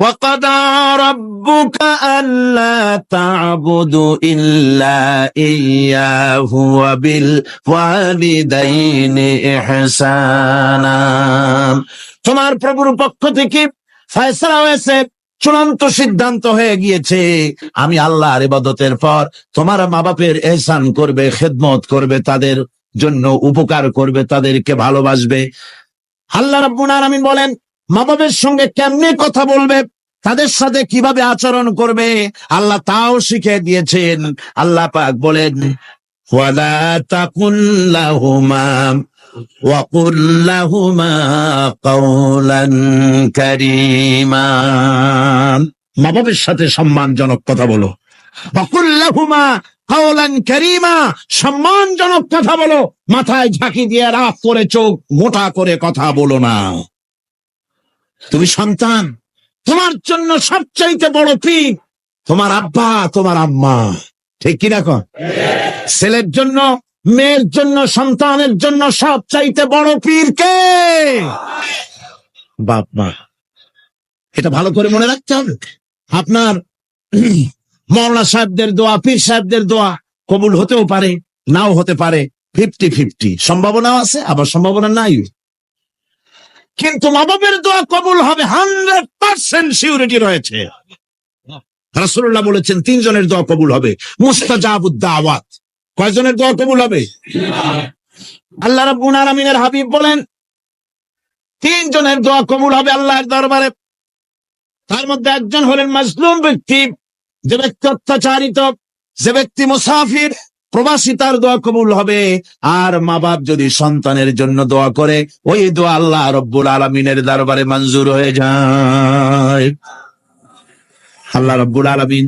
وقضى ربك ألا تعبدوا إلا إياه وبالوالدين إحسانا তোমার প্রভুর পক্ষ থেকে ফয়সলা হয়েছে চূড়ান্ত সিদ্ধান্ত হয়ে গিয়েছে আমি আল্লাহর ইবাদতের পর তোমার মা বাপের এহসান করবে খেদমত করবে তাদের জন্য উপকার করবে তাদেরকে ভালোবাসবে আল্লাহ রাব্বুল আলামিন বলেন মা বাবের সঙ্গে কেমনে কথা বলবে? তাদের সাথে কীভাবে আচরণ করবে? আল্লাহ তাও শিখে দিয়েছেন। আল্লাহ পাক বলেন মা বাবের সাথে সম্মানজনক কথা বলো। অকুল্লাহুমা কাওলান করিমা। সম্মানজনক কথা বলো। মাথায় ঝাঁকি দিয়ে রাফ করে চোখ মোটা করে কথা বলো না। তুমি সন্তান, তোমার জন্য সবচাইতে বড় পীর তোমার আব্বা, তোমার আম্মা। ঠিক কি দেখো ছেলের জন্য, মেয়ের জন্য, সন্তানের জন্য সবচাইতে বড় পীর কে? বাপ মা। এটা ভালো করে মনে রাখতে হবে। আপনার মৌলানা সাহেবদের দোয়া, পীর সাহেবদের দোয়া কবুল হতেও পারে, নাও হতে পারে। Fifty fifty. সম্ভাবনাও আছে, আবার সম্ভাবনা নাই। কিন্তু মা বাবের দোয়া কবুল হবে হান্ড্রেড পার্সেন্ট সিউরিটি রয়েছে। রাসূলুল্লাহ বলেছেন, তিনজনের দোয়া কবুল হবে। মুস্তাজাবুদ দাওয়াত কয়জনের দোয়া কবুল হবে? আল্লাহ রাব্বুল আলামিনের হাবিব বলেন, তিনজনের দোয়া কবুল হবে আল্লাহর দরবারে। তার মধ্যে একজন হলেন মাজলুম ব্যক্তি, যে ব্যক্তি অত্যাচারিত, যে ব্যক্তি মুসাফির। প্রবাসী তার দোয়া কবুল হবে। আর মা বাপ যদি সন্তানের জন্য দোয়া করে, ওই দোয়া আল্লাহ রব্বুল আলমিনের দরবারে মঞ্জুর হয়ে যায়। আল্লাহ রব্বুল আলমিন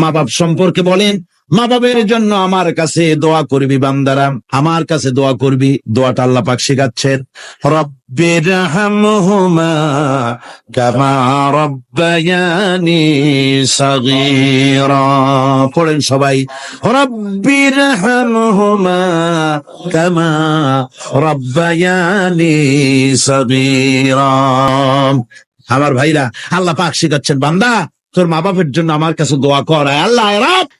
মা বাপ সম্পর্কে বলেন মা বাবের জন্য আমার কাছে দোয়া করবি বান্দারা। আমার কাছে দোয়া করবি, দোয়াটা আল্লাহ পাক শেখাচ্ছেন। রব্বির কামা রব্বায়ানি সাগীরা। পড়েন সবাই। রব্বির হামহুমা কামা রব্বায়ানি সাগীরা। আমার ভাইরা, আল্লাহ পাক শেখাচ্ছেন, বান্দা, তোর মা বাপের জন্য আমার কাছে দোয়া কর। আল্লাহ রব।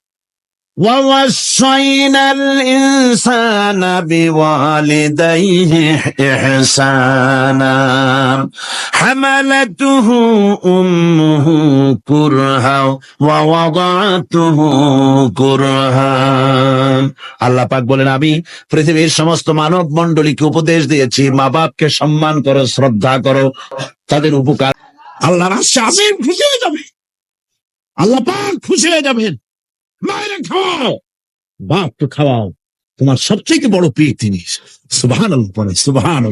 ووصينا الإنسان بوالديه إحسانا حملته أمه كرها ووضعته كرها আল্লাহ পাক বলেন আমি পৃথিবীর সমস্ত মানব মণ্ডলীকে উপদেশ দিয়েছি মা বাপকে সম্মান করো শ্রদ্ধা করো তাদের উপকার আল্লাহ রাশে আসেন খুশি হয়ে যাবে আল্লাহ পাক খুশি হয়ে যাবেন মায়েরা খাওয়াও বাপকে খাওয়াও। তোমার বড় পীর তিনি। সুবহান সুবহান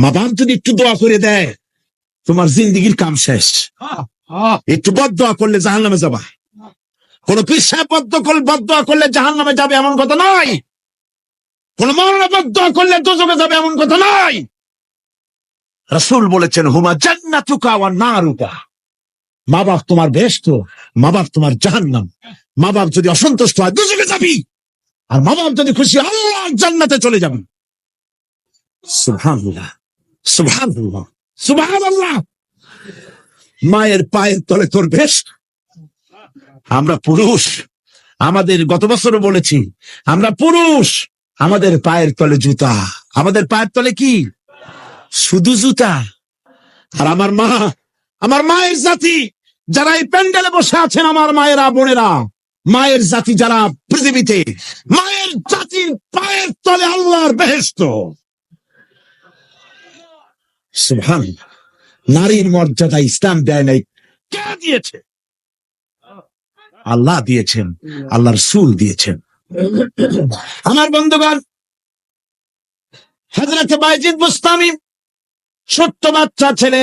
মা বাপ যদি একটু দোয়া করে দেয়, তোমার কাম শেষ। একটু বদ দোয়া করলে জাহান নামে যাবা। কোন সাহেব বদ্ধ করলে বদ দোয়া করলে জাহান নামে যাবে এমন কথা নাই কোন মরণা বদ দোয়া করলে দোজকে যাবে এমন কথা নাই রসুল বলেছেন, হুমা জান্নাতুকা ওয়া নারুকা। মা বাপ তোমার বেষ্ট মা বাপ তোমার জাহান্নাম। মা বাপ যদি অসন্তুষ্ট হয়, দুজনে যাবি। আর মা বাপ যদি খুশি আল্লাহ জান্নাতে চলে সুবহানাল্লাহ। মায়ের পায়ের তলে তোর বেশ। আমরা পুরুষ। আমাদের গত বছরও বলেছি, আমরা পুরুষ। আমাদের পায়ের তলে জুতা। আমাদের পায়ের তলে কি? শুধু জুতা। আর আমার মা আমার মায়ের জাতি, যারা এই প্যান্ডেলে বসে আছেন আমার মায়েরা, বোনেরা, মায়ের জাতি যারা পৃথিবীতে, মায়ের জাতির পায়ের তলে আল্লাহর বেহেস্ত সুবহান নারীর মর্যাদা ইসলাম দেয় নাই। কে দিয়েছে? আল্লাহ দিয়েছেন আল্লাহর সুল দিয়েছেন। আমার বন্ধুগণ হজরত বাইজিদ বুস্তামি, ছোট্ট বাচ্চা ছেলে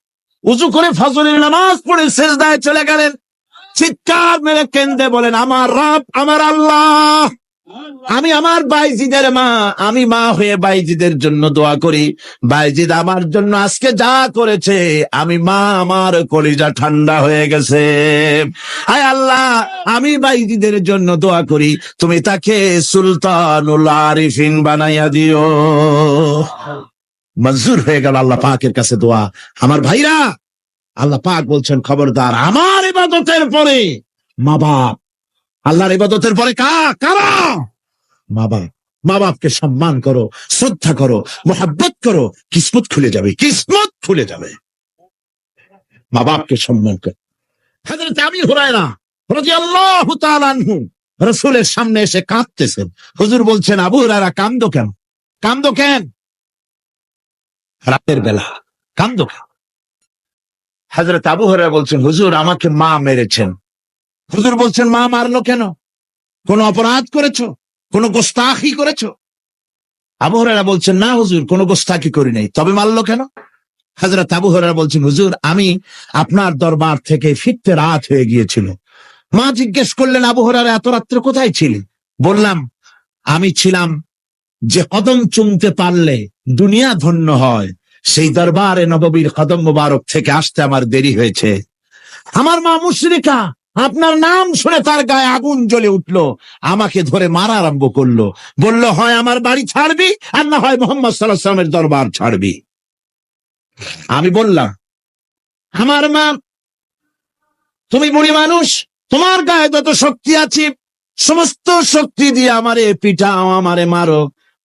উঁচু করে ফজরের নামাজ পড়ে শেষদায় চলে গেলেন। চিৎকার মেরে কেন্দ্রে বলেন, আমার রব, আমার আল্লাহ, আমি আমার বাইজিদের মা, আমি মা হয়ে বাইজিদের জন্য দোয়া করি। বাইজিদ আমার জন্য আজকে যা করেছে, আমি মা আমার কলিজা ঠান্ডা হয়ে গেছে। হায় আল্লাহ, আমি বাইজিদের জন্য দোয়া করি। তুমি তাকে সুলতানুল আরিফিন বানাইয়া দিও। মঞ্জুর হয়ে গেল আল্লাহ পাকের কাছে দোয়া। আমার ভাইরা, আল্লাহ পাক বলছেন, খবরদার, আমার ইবাদতের পরে মা বাপ। আল্লাহর ইবাদতের পরে কা, কারা? মা বাপ। মা বাপকে সম্মান করো, শ্রদ্ধা করো, মোহাব্বত করো, কিসমত খুলে যাবে, কিসমত খুলে যাবে। মা বাপকে সম্মান করো। হাজরত আমি রাদিয়াল্লাহু তাআলা আনহু রসুলের সামনে এসে কাঁদতেছেন। হুজুর বলছেন, আবু হুরায়রা, কান্দো কেন? কান্দো কেন? রাতের বেলা কান্দো কেন হাজরত আবু হুরায়রা বলছেন, হুজুর, আমাকে মা মেরেছেন। হুজুর বলছেন, মা মারলো কেন? কোন অপরাধ করেছ? কোন গোস্তাখি করেছ? আবু হুরায়রা বলছেন, না হুজুর, কোন গোস্তাখি করি নাই। তবে মারলো কেন? হাজরত আবু হুরায়রা বলছেন, হুজুর, আমি আপনার দরবার থেকে ফিরতে রাত হয়ে গিয়েছিল। মা জিজ্ঞেস করলেন, আবু হুরায়রা এত রাত্রে কোথায় ছিলি বললাম, আমি ছিলাম যে কদম চুমতে পারলে দুনিয়া ধন্য হয়। সেই দরবারে নববীর কদম মুবারক থেকে আসতে আমার দেরি হয়েছে। আমার মা মুশরিকা, আপনার নাম শুনে তার গায়ে আগুন জ্বলে উঠল, আমাকে ধরে মারা আরম্ভ করল। বলল, হয় আমার বাড়ি ছাড়বি আর না হয় মোহাম্মদ সাল্লাহ সাল্লামের দরবার ছাড়বি। আমি বললাম, আমার মা, তুমি বুড়ি মানুষ, তোমার গায়ে যত শক্তি আছে, সমস্ত শক্তি দিয়ে আমারে পিটাও, আমারে মারো।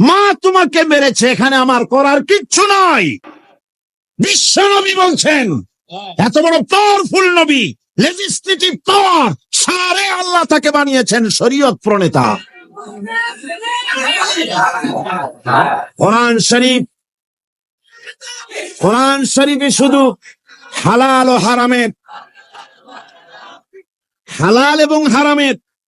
মা তোমাকে মেরেছে এখানে আমার করার কিচ্ছু নাই। বিশ্বনবী বলছেন এত বড় পাওয়ারফুল নবী লেজিসলেটিভ পাওয়ার সারে আল্লাহ তাকে বানিয়েছেন শরীয়ত প্রণেতা। কোরআন শরীফ কোরআন শরীফে শুধু হালাল ও হারামের হালাল এবং হারামের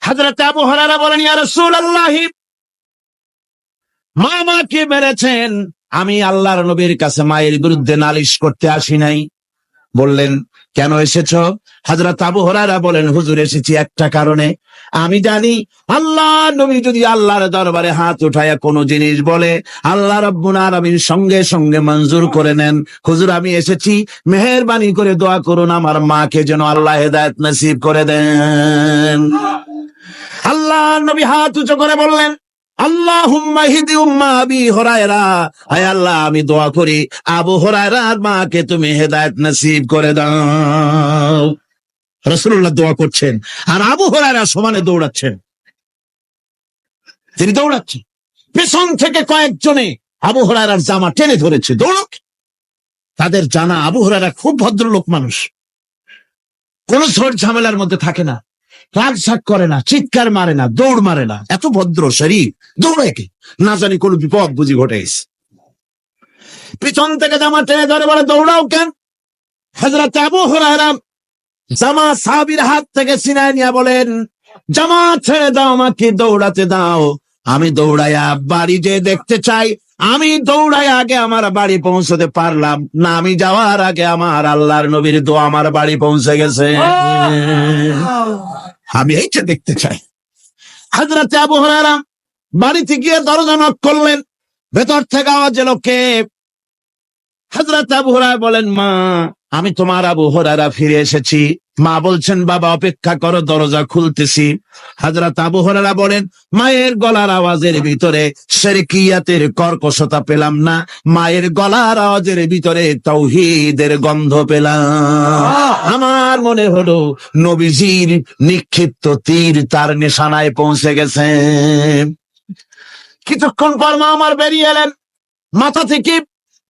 হাজরত আবু হরারা বলেন, ইয়া রাসূলুল্লাহ, মা মাকে মেরেছেন। আমি আল্লাহর নবীর কাছে মায়ের বিরুদ্ধে নালিশ করতে আসি নাই। বললেন কেন এসেছ? হাজরত আবু হরারা বলেন, হুজুর, এসেছি একটা কারণে। আমি জানি, আল্লাহ, নবী যদি আল্লাহর দরবারে হাত উঠায়া, কোনো জিনিস বলে, আল্লাহ রব্বুল আলামিন সঙ্গে সঙ্গে মঞ্জুর করে নেন। হুজুর, আমি এসেছি, মেহেরবানি করে দোয়া করুন, আমার মাকে যেন আল্লাহ হেদায়েত নসিব করে দেন। আল্লাহ নবী হাত উঁচু করে বললেন আল্লাহ হিদি উম্মা আবি হরায়রা। আয় আল্লাহ, আমি দোয়া করি, আবু হরায়রার মাকে তুমি হেদায়েত নসিব করে দাও। রসুল্লাহ দোয়া করছেন, আর আবু হরায়রা সমানে দৌড়াচ্ছেন। তিনি দৌড়াচ্ছেন। পেছন থেকে কয়েকজনে আবু হরায়রার জামা টেনে ধরেছে, দৌড়ক। তাদের জানা আবু হরায়রা খুব ভদ্রলোক মানুষ। কোন ঝড় ঝামেলার মধ্যে থাকে না। রাগ ঝাক করে না, চিৎকার মারে না, দৌড় মারে না। এত ভদ্র শরীর দৌড়ায় কি না জানি কোন বিপদ বুঝি ঘটে গেছে পিছন থেকে জামা টেনে ধরে বলে, দৌড়াও কেন? হজরত আবু হুরায়রা জামা সাহাবীর হাত থেকে ছিনায় নিয়ে বলেন জামা ছেড়ে দাও আমাকে, দৌড়াতে দাও। আমি দৌড়াইয়া বাড়ি যে দেখতে চাই, আমি দৌড়াই আগে আমার বাড়ি পৌঁছতে পারলাম না। আমি যাওয়ার আগে আমার আল্লাহর নবীর দোয়া আমার বাড়ি পৌঁছে গেছে। আমি এইটা দেখতে চাই। হাজরাতে আবু হরারা বাড়িতে গিয়ে দরজা নক করলেন। ভেতর থেকে আওয়াজ এলো, কে? হাজরাতে আবু হরারা বলেন, মা, আমি তোমার আবু হরারা ফিরে এসেছি। মা বলছেন, বাবা, অপেক্ষা করো, দরজা খুলতেছি। হাজরাত আবু হরারা বলেন, মায়ের গলার আওয়াজের ভিতরে শেরকিয়াতের কর্কশতা পেলাম না। মায়ের গলার আওয়াজের ভিতরে তৌহিদের গন্ধ পেলাম। আমার মনে হলো নবীজির নিক্ষিপ্ত তীর তার নিশানায় পৌঁছে গেছে। কিছুক্ষণ পর মা আমার বেরিয়ে এলেন। মাথা থেকে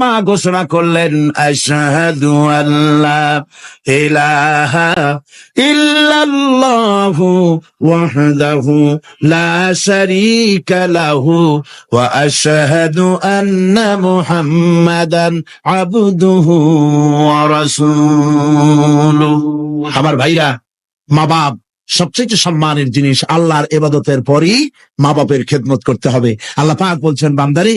মা ঘোষণা করলেন আল্লাহ ইলাহা ইল্লাল্লাহু ওয়াহদাহু লা শারীকা লাহু ওয়া আন্না মুহাম্মাদান আবদুহু ওয়া রাসূলুহু। আমার ভাইরা মা বাপ সবচেয়ে সম্মানের জিনিস আল্লাহর এবাদতের পরই মা বাপের খেদমত করতে হবে। আল্লাহ পাক বলছেন, বান্দারি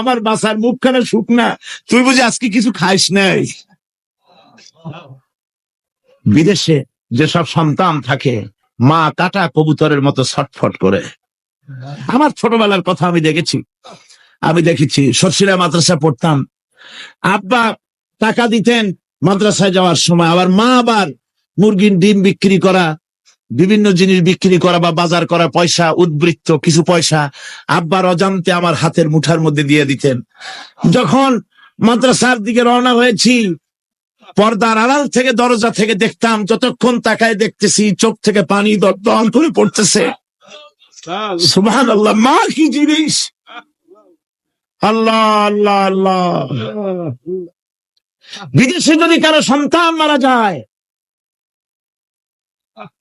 আমার বাসার মুখখানা শুকনা। তুই বুঝি আজকে কিছু খাইস নাই? বিদেশে যেসব সন্তান থাকে মা কাটা কবুতরের মতো ছটফট করে। আমার ছোটবেলার কথা আমি দেখেছি। আমি দেখেছি সরসিরা মাদ্রাসা পড়তাম। আব্বা টাকা দিতেন মাদ্রাসায় যাওয়ার সময়। আবার মা আবার মুরগির ডিম বিক্রি করা বিভিন্ন জিনিস বিক্রি করা বা বাজার করা পয়সা, উদ্বৃত্ত কিছু পয়সা আব্বার অজান্তে আমার হাতের মুঠার মধ্যে দিয়ে দিতেন। যখন মাদ্রাসার দিকে রওনা হয়েছি, পর্দার আড়াল থেকে দরজা থেকে দেখতাম, যতক্ষণ তাকায় দেখতেছি চোখ থেকে পানি দর করে পড়তেছে। আল্লাহ মা কি জিনিস? আল্লাহ আল্লাহ আল্লাহ। বিদেশে যদি কারও সন্তান মারা যায়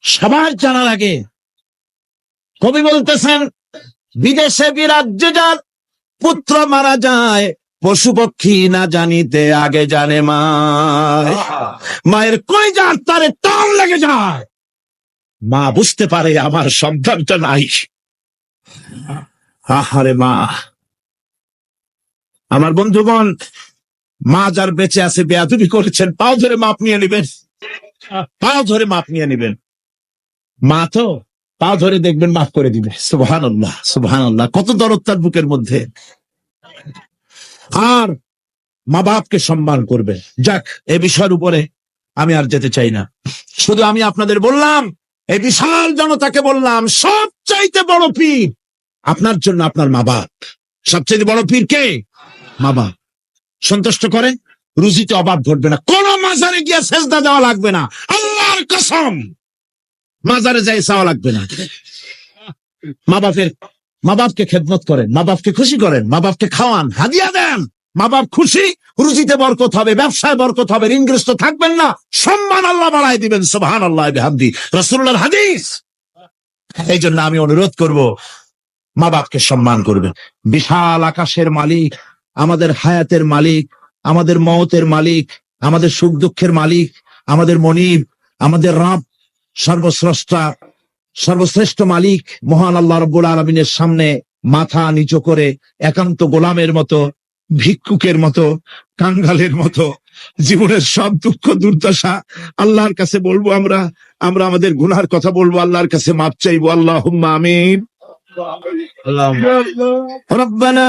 সবার জানা লাগে। কবি বলতেছেন, বিদেশে বিরাজ্যে যার, পুত্র মারা যায়, পশু পক্ষী না জানিতে আগে জানে মা মায়ের কই যার তারে টান লেগে যায়। মা বুঝতে পারে আমার সন্তানটা নাই। আহারে মা। আমার বন্ধুগণ, মা যার বেঁচে আছে, বেয়াদুবি করেছেন, পাও ধরে মাপ নিয়ে নেবেন। পাও ধরে মাপ নিয়ে নেবেন। মা তো পা ধরে দেখবেন মাফ করে দিবে। সুবহান আল্লাহ সুবহান আল্লাহ কত দরদ তার বুকের মধ্যে। আর মা বাপকে সম্মান করবে যাক, এ বিষয়ের উপরে আমি আর যেতে চাই না। শুধু আমি আপনাদের বললাম এই বিশাল জনতাকে বললাম, সবচাইতে বড় পীর আপনার জন্য আপনার মা বাপ। সবচেয়ে বড় পীর কে? মা বাপ। সন্তুষ্ট করেন? রুজিতে অভাব ঘটবে না। কোন মাজারে গিয়ে সেজদা দেওয়া লাগবে না। আল্লাহর কসম। মাজারে যাই চাওয়া লাগবে না। মা বাপের মা বাপকে খেদমত করেন, মা বাপকে খুশি করেন, মা বাপকে খাওয়ান, হাদিয়া দেন। মা বাপ খুশি, রুজিতে বরকত হবে, ব্যবসায় বরকত হবে, ঋণগ্রস্ত থাকবেন না। সম্মান আল্লাহ বাড়াই দিবেন সোহান আল্লাহ হামদি রসুল্লাহর হাদিস। এই জন্য আমি অনুরোধ করব, মা বাপকে সম্মান করবেন। বিশাল আকাশের মালিক, আমাদের হায়াতের মালিক আমাদের মওতের মালিক আমাদের সুখ দুঃখের মালিক আমাদের মনিব আমাদের রাব সর্বশ্রেষ্ঠা সর্বশ্রেষ্ঠ মালিক মহান আল্লাহ রব্বুল আলমিনের সামনে মাথা নিচু করে একান্ত গোলামের মতো ভিক্ষুকের মতো কাঙ্গালের মতো জীবনের সব দুঃখ দুর্দশা আল্লাহর কাছে বলবো আমরা আমরা আমাদের গুনার কথা বলবো আল্লাহর কাছে মাপ চাইবো আল্লাহ আমিন ربنا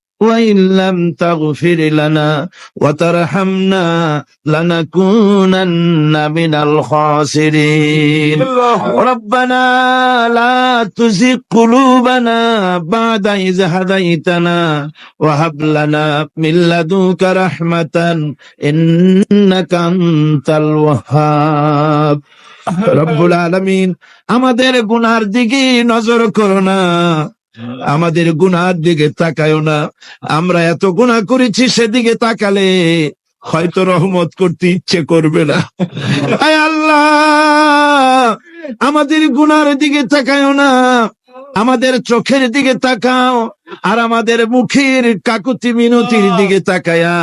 وإن لم تغفر لنا وترحمنا لنكونن من الخاسرين ربنا لا تزغ قلوبنا بعد إذ هديتنا وهب لنا من لدنك رحمة إنك أنت الوهاب রব্বুল আলমিন আমাদের গুনার দিকে নজর করো না আমাদের গুনার দিকে তাকায়ও না। আমরা এত গুনাহ করেছি সেদিকে তাকালে হয়তো রহমত করতে ইচ্ছে করবে না। আয় আল্লাহ আমাদের গুনার দিকে তাকায়ও না। আমাদের চোখের দিকে তাকাও আর আমাদের মুখের কাকুতি মিনতির দিকে তাকায়া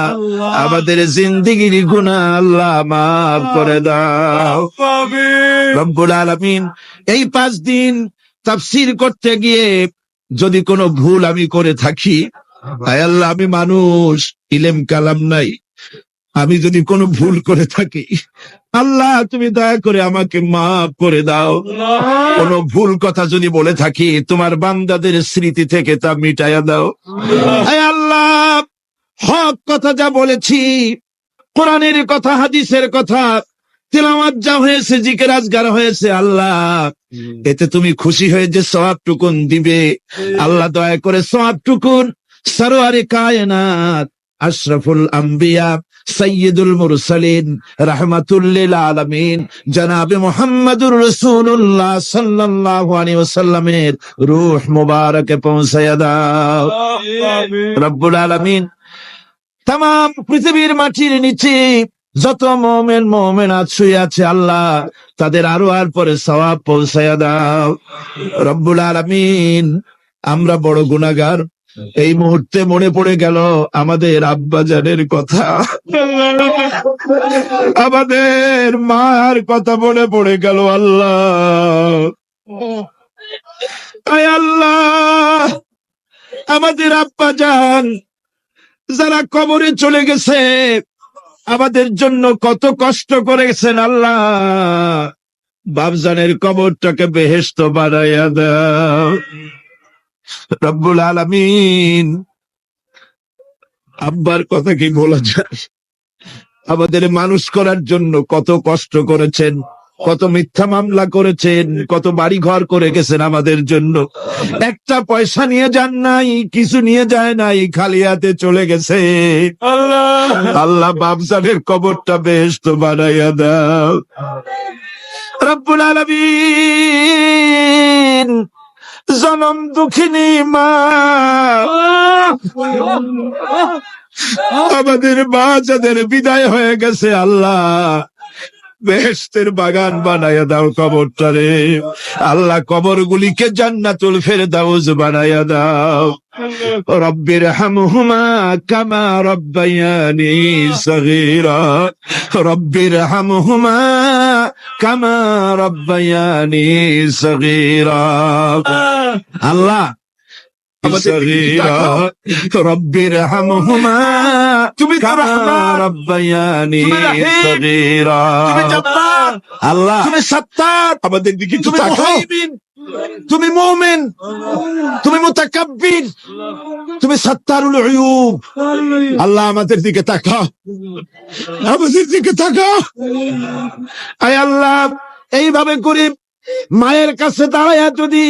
আমাদের জিন্দিগির গুনাহ আল্লাহ মাফ করে দাও। রব্বুল আলামিন এই পাঁচ দিন তাফসির করতে গিয়ে যদি কোনো ভুল আমি করে থাকি আয় আল্লাহ আমি মানুষ ইলেম কালাম নাই। আমি যদি কোনো ভুল করে থাকি আল্লাহ তুমি দয়া করে আমাকে মাফ করে দাও। কোন ভুল কথা যদি বলে থাকি তোমার বান্দাদের স্মৃতি থেকে তা মিটাইয়া দাও। আল্লাহ হক কথা যা বলেছি কোরআনের কথা হাদিসের কথা তেলাওয়াত যা হয়েছে জিকের আজগার হয়েছে আল্লাহ। এতে তুমি খুশি হয়ে যে সব টুকুন দিবে আল্লাহ দয়া করে সব টুকুন সরোয়ারে কায়নাত আশরাফুল আম্বিয়া সৈয়দুল মুরসালিন রাহমাতুল্লিল আলামিন জনাবে মোহাম্মদুর রাসূলুল্লাহ সাল্লাল্লাহু আলাইহি ওয়াসাল্লামের রূহ মুবারকে পৌঁছায়া দাও। রব্বুল আলামিন তাম পৃথিবীর মাটির নিচে যত মোমেন মোমেন শুয়ে আছে আল্লাহ, তাদের আরও আর পরে সওয়াব পৌঁছায়া দাও। রব্বুল আলামিন, আমরা বড় গুনাহগার। এই মুহূর্তে মনে পড়ে গেল আমাদের আব্বাজানের কথা। আমাদের মার কথা মনে পড়ে গেল আল্লাহ। আল্লাহ, আমাদের আব্বাজান যারা কবরে চলে গেছে আমাদের জন্য কত কষ্ট করেছেন আল্লাহ। বাবজানের কবরটাকে বেহেস্ত বানাইয়া দাও। রব্বুল আলমিন। আব্বার কথা কি বলা যায়? আমাদের মানুষ করার জন্য কত কষ্ট করেছেন। কত মিথ্যা মামলা করেছেন কত বাড়ি ঘর করে গেছেন আমাদের জন্য। একটা পয়সা নিয়ে যান নাই কিছু নিয়ে যায় নাই খালি হাতে চলে গেছে। আল্লাহ। আল্লাহ বাবজানের কবরটা বেশ তো বানাইয়া দাও। রব্বুল আলামিন জনম দুঃখিনী মা। আমাদের মা যাদের বিদায় হয়ে গেছে আল্লাহ। বেহেস্তের বাগান বানাইয়া দাও কবরটারে। আল্লাহ কবর গুলিকে জান্নাতুল ফের দাউজ বানাইয়া দাও। রব্বির হামহুমা কামা রব্বায়ানি সগীরা। রব্বির হামহুমা কামা রব্বায়ানি সগীরা। আল্লাহ রব্বির হামহুমা তুমি রব্বায়ানি সগীরা আল্লাহ তুমি সত্তার আমাদের দিকে একটু তাকাও তুমি মুমিন তুমি মুতাকাব্বির তুমি সত্তারুল উয়ুব আল্লাহ আমাদের দিকে তাকাও। আমাদের দিকে তাকাও। আয় আল্লাহ এইভাবে করে মায়ের কাছে দাঁড়ায় যদি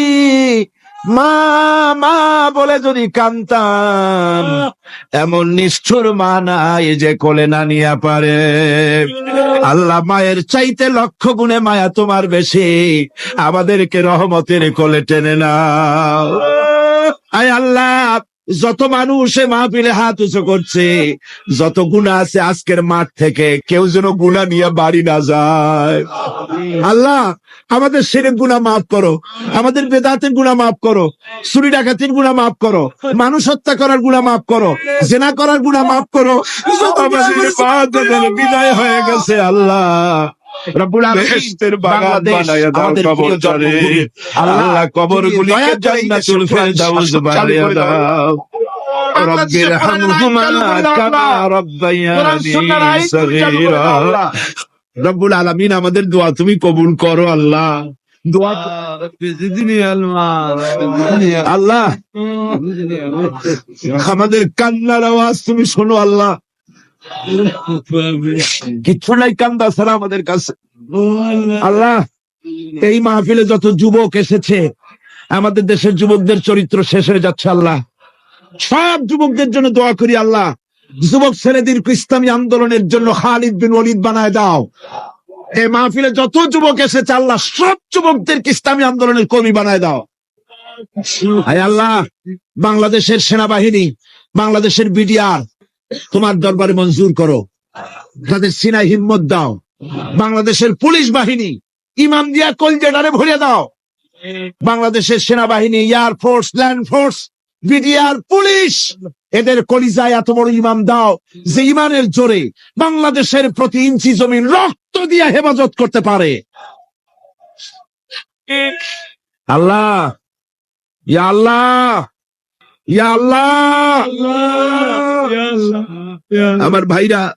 মা মা বলে যদি কান্তাম, এমন নিষ্ঠুর মা নাই যে কোলে না নিয়ে পারে। আল্লাহ মায়ের চাইতে লক্ষ গুণে মায়া তোমার বেশি। আমাদেরকে রহমতের কোলে টেনে না আয় আল্লাহ যত মানুষ মাহফিলে হাত উঁচু করছে যত গুণা আছে আজকের মাঠ থেকে কেউ যেন গুণা নিয়ে বাড়ি না যায়। আল্লাহ আমাদের সেরে গুণা মাফ করো আমাদের বেদাতের গুণা মাফ করো চুরি ডাকাতির গুণা মাফ করো মানুষ হত্যা করার গুণা মাফ করো জেনা করার গুণা মাফ করো। বিদায় হয়ে গেছে আল্লাহ। রব্বুল আলামিন, বেহেশতের বাগান বাংলাদেশ বানাইয়া দাও আমাদের। আল্লাহ কবরগুলিকে দয়া করে এই জান্নাতুল ফেরদাউস বানিয়ে দাও। দাও। রব্বির হামহুমা কামা রাব্বায়ানি সগীরা। রব্বুল আলামিন আমাদের দোয়া তুমি কবুল করো আল্লাহ। দোয়া আল্লাহ আমাদের কান্নার আওয়াজ তুমি শোনো আল্লাহ। কিচ্ছু নাই, কান্দা ছাড়া আমাদের কাছে। আল্লাহ, এই মাহফিলে যত যুবক এসেছে, আমাদের দেশের যুবকদের চরিত্র শেষ হয়ে যাচ্ছে, আল্লাহ। সব যুবকদের জন্য দোয়া করি, আল্লাহ। যুবক ছেলেদের ইসলামী আন্দোলনের জন্য খালিদ বিন ওলিদ বানায় দাও। এই মাহফিলে যত যুবক এসেছে, আল্লাহ, সব যুবকদের ইসলামী আন্দোলনের কর্মী বানায় দাও। আল্লাহ, বাংলাদেশের সেনাবাহিনী, বাংলাদেশের বিডিআর তোমার দরবারে মঞ্জুর করো। তাদের সিনাই হিম্মত দাও। বাংলাদেশের পুলিশ বাহিনী, ইমাম দিয়া কলজেডারে ভরে দাও। বাংলাদেশের সেনাবাহিনী, air force, land force, BDR, police, এদের কলিজায় এত বড় ইমাম দাও যে ইমানের জোরে বাংলাদেশের প্রতি ইঞ্চি জমিন রক্ত দিয়ে হেফাজত করতে পারে। আল্লাহ, ইয়া আল্লাহ আল্লাহ। আমার ভাইরা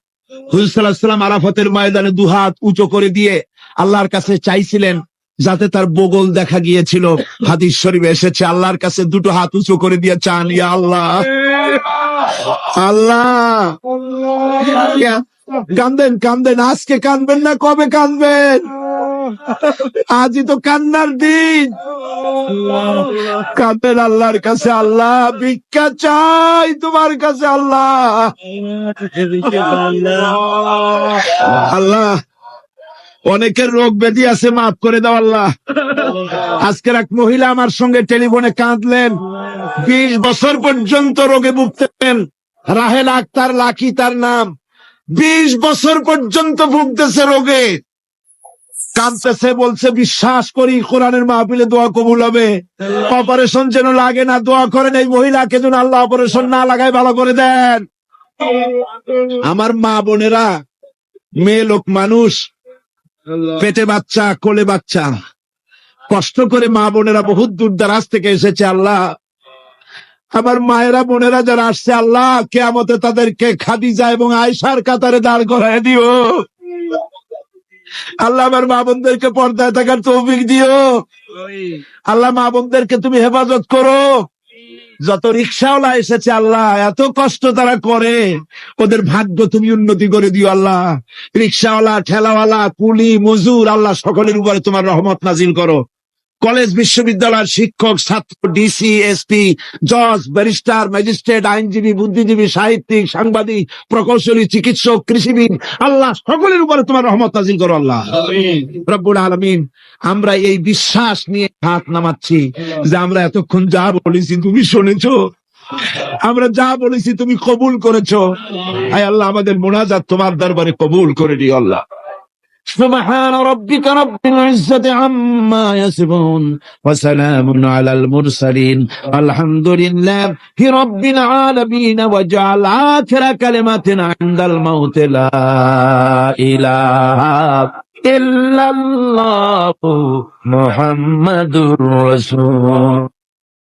হুজুরাম আরাফাতের ময়দানে দুহাত উঁচু করে দিয়ে আল্লাহর কাছে চাইছিলেন যাতে তার বগল দেখা গিয়েছিল। হাদিস শরীফে এসেছে আল্লাহর কাছে দুটো হাত উঁচু করে দিয়ে চান ইয়া আল্লাহ! আল্লাহ! কান্দেন কান্দেন আজকে কানবেন না কবে কানবেন? আজই তো কান্নার দিন। কাঁদেন আল্লাহর কাছে আল্লাহ, ভিক্ষা চাই তোমার কাছে আল্লাহ। আল্লাহ, অনেকের রোগ ব্যাধি আছে, মাফ করে দাও আল্লাহ। আজকের এক মহিলা আমার সঙ্গে টেলিফোনে কাঁদলেন। বিশ বছর পর্যন্ত রোগে ভুগতেন। রাহেল আক্তার, লাকি তার নাম। বিশ বছর পর্যন্ত ভুগতেছে রোগে। কাঁদতেছে বলছে বিশ্বাস করি কোরআনের মাহফিলে দোয়া কবুল হবে। অপারেশন যেন লাগে না দোয়া করেন এই মহিলাকে যেন আল্লাহ অপারেশন না লাগায় ভালো করে দেন। আমার মা বোনেরা মেয়ে লোক মানুষ পেটে বাচ্চা কোলে বাচ্চা কষ্ট করে মা বোনেরা বহুত দূর দারাজ থেকে এসেছে আল্লাহ। আমার মায়েরা বোনেরা যারা আসছে আল্লাহ কেয়ামতে তাদেরকে খাদিজা এবং আয়সার কাতারে দাঁড় করায় দিও। আল্লাহ আমার মা বোনদেরকে পর্দায় থাকার তৌফিক দিও। আল্লাহ মা বোনদেরকে তুমি হেফাজত করো। যত রিক্সাওয়ালা এসেছে আল্লাহ, এত কষ্ট তারা করে। ওদের ভাগ্য তুমি উন্নতি করে দিও আল্লাহ। রিক্সাওয়ালা, ঠেলাওয়ালা, কুলি, মজুর, আল্লাহ সকলের উপরে তোমার রহমত নাজিল করো। কলেজ বিশ্ববিদ্যালয়ের শিক্ষক ছাত্র ডিসি এসপি জজ ব্যারিস্টার ম্যাজিস্ট্রেট আইনজীবী বুদ্ধিজীবী সাহিত্যিক সাংবাদিক প্রকৌশলী চিকিৎসক কৃষিবিদ আল্লাহ সকলের উপরে তোমার রহমত নাজিল করো আল্লাহ। রব্বুল আলমিন আমরা এই বিশ্বাস নিয়ে হাত নামাচ্ছি যে আমরা এতক্ষণ যা বলেছি তুমি শুনেছো। আমরা যা বলেছি তুমি কবুল করেছ। আয় আল্লাহ আমাদের মোনাজাত তোমার দরবারে কবুল করে দিও আল্লাহ। سبحان ربك رب العزة عما يصفون وسلام على المرسلين. الحمد لله رب العالمين وجعل آخر كلمة عند الموت لا إله إلا الله محمد رسول